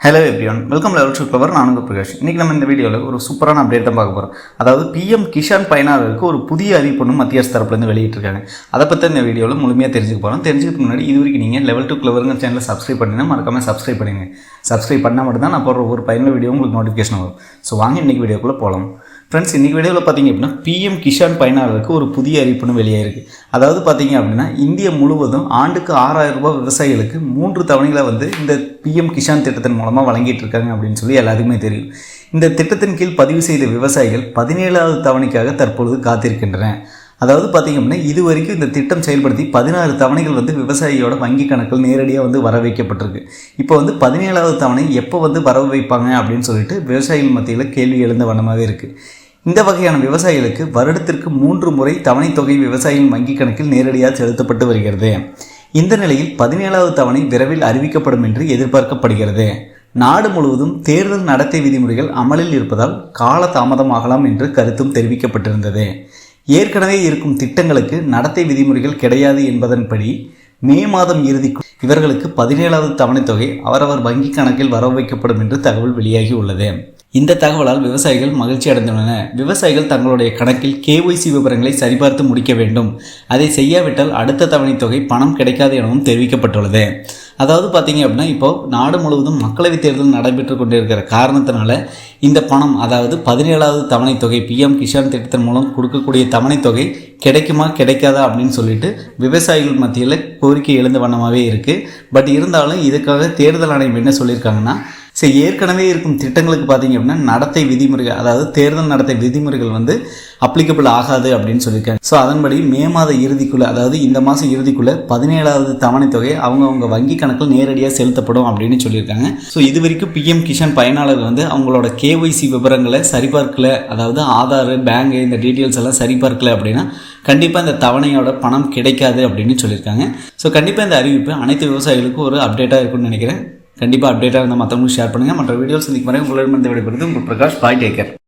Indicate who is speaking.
Speaker 1: Hello everyone welcome level two clever நான் உங்கள் பிரகாஷ். இன்றைக்கி நம்ம இந்த வீடியோவில் ஒரு சூப்பரான அப்டேட் தான் பார்க்க போகிறோம் அதாவது பிஎம் கிஷான் பயனாளருக்கு ஒரு புதிய அறிவிப்பு மத்திய அரசு தரப்புலேருந்து வெளியிட்டிருக்காங்க. அதை பற்றி இந்த வீடியோவில் முழுமையாக தெரிஞ்சுக்க போகிறோம் தெரிஞ்சுக்க முன்னாடி இது வரைக்கும் நீங்கள் லெவல் டூ கிளவருங்க சேனலை சப்ஸ்கிரைப் பண்ணினா மறக்காமல் சப்ஸ்கிரைப் பண்ணுங்கள் சப்ஸ்கிரைப் பண்ணால் மட்டும்தான் நான் போடுற ஒரு பயனுள்ள வீடியோ உங்களுக்கு நோட்டிஃபிகேஷன் வரும். ஸோ வாங்க இன்றைக்கி வீடியோக்குள்ளே போகலாம் ஃப்ரெண்ட்ஸ் இன்றைக்கி வீடியோவில் பார்த்தீங்க அப்படின்னா பிஎம் கிஷான் பயனாளருக்கு ஒரு புதிய அறிவிப்புன்னு வெளியாயிருக்கு. அதாவது பார்த்தீங்க அப்படின்னா இந்தியா முழுவதும் ஆண்டுக்கு ஆறாயிரம் ரூபாய் விவசாயிகளுக்கு மூன்று தவணைகளை வந்து இந்த பிஎம் கிஷான் திட்டத்தின் மூலமாக வழங்கிட்டு இருக்காங்க அப்படின்னு சொல்லி எல்லாருக்குமே தெரியும். இந்த திட்டத்தின் கீழ் பதிவு செய்த விவசாயிகள் பதினேழாவது தவணைக்காக தற்பொழுது காத்திருக்கின்றன அதாவது பார்த்தீங்க அப்படின்னா இது வரைக்கும் இந்த திட்டம் செயல்படுத்தி பதினாறு தவணைகள் வந்து விவசாயியோட வங்கி கணக்கில் நேரடியாக வந்து வர வைக்கப்பட்டிருக்கு இப்போ வந்து பதினேழாவது தவணை எப்போ வந்து வரவு வைப்பாங்க அப்படின்னு சொல்லிட்டு விவசாயிகள் மத்தியில் கேள்வி எழுந்த வண்ணமாகவே இருக்குது இந்த வகையான விவசாயிகளுக்கு வருடத்திற்கு மூன்று முறை தவணைத் தொகை விவசாயிகள் வங்கிக் கணக்கில் நேரடியாக செலுத்தப்பட்டு வருகிறது. இந்த நிலையில் பதினேழாவது தவணை விரைவில் அறிவிக்கப்படும் என்று எதிர்பார்க்கப்படுகிறது. நாடு முழுவதும் தேர்தல் நடத்தை விதிமுறைகள் அமலில் இருப்பதால் கால தாமதமாகலாம் என்று கருத்தும் தெரிவிக்கப்பட்டிருந்தது. ஏற்கனவே இருக்கும் திட்டங்களுக்கு நடத்தை விதிமுறைகள் கிடையாது என்பதன்படி மே மாதம் இறுதிக்குள் இவர்களுக்கு பதினேழாவது தவணைத் தொகை அவரவர் வங்கி கணக்கில் வரவு வைக்கப்படும் என்று தகவல் வெளியாகி உள்ளது. இந்த தகவலால் விவசாயிகள் மகிழ்ச்சி அடைந்துள்ளனர். விவசாயிகள் தங்களுடைய கணக்கில் கேஒய்சி விவரங்களை சரிபார்த்து முடிக்க வேண்டும். அதை செய்யாவிட்டால் அடுத்த தவணைத் தொகை பணம் கிடைக்காது எனவும் தெரிவிக்கப்பட்டுள்ளது. அதாவது பார்த்தீங்க அப்படின்னா இப்போ நாடு முழுவதும் மக்களவைத் தேர்தல் நடைபெற்று கொண்டிருக்கிற காரணத்தினால இந்த பணம் அதாவது பதினேழாவது தவணைத் தொகை பிஎம் கிஷான் திட்டத்தின் மூலம் கொடுக்கக்கூடிய தவணைத் தொகை கிடைக்குமா கிடைக்காதா அப்படின்னு சொல்லிட்டு விவசாயிகள் மத்தியில் கோரிக்கை எழுந்த வண்ணமாகவே இருக்குது பட் இருந்தாலும் இதுக்காக தேர்தல் ஆணையம் என்ன சொல்லியிருக்காங்கன்னா சரி ஏற்கனவே இருக்கும் திட்டங்களுக்கு பார்த்தீங்க அப்படின்னா நடத்தை விதிமுறைகள் அதாவது தேர்தல் நடத்தை விதிமுறைகள் வந்து அப்ளிகபிள் ஆகாது அப்படின்னு சொல்லியிருக்காங்க. ஸோ அதன்படி மே மாத இறுதிக்குள்ளே அதாவது இந்த மாதம் இறுதிக்குள்ளே பதினேழாவது தவணைத் தொகை அவங்கவுங்க வங்கி கணக்கில் நேரடியாக செலுத்தப்படும் அப்படின்னு சொல்லியிருக்காங்க. ஸோ இது வரைக்கும் பிஎம் கிஷன் பயனாளர் வந்து அவங்களோட கேஒய்சி விவரங்களை சரிபார்க்கல அதாவது ஆதார் பேங்கு இந்த டீட்டெயில்ஸ் எல்லாம் சரிபார்க்கல அப்படின்னா கண்டிப்பாக இந்த தவணையோட பணம் கிடைக்காது அப்படின்னு சொல்லியிருக்காங்க. ஸோ கண்டிப்பாக இந்த அறிவிப்பு அனைத்து விவசாயிகளுக்கும் ஒரு அப்டேட்டாக இருக்கும்னு நினைக்கிறேன். கண்டிப்பாக அப்டேட்டாக இருந்தால் மற்றவங்களும் ஷேர் பண்ணுங்கள் மற்ற வீடியோஸ் இன்றைக்கு வரை உங்களிடம் இந்த விடைபெறுது உங்கள் பிரகாஷ் பாய் டேக்கர்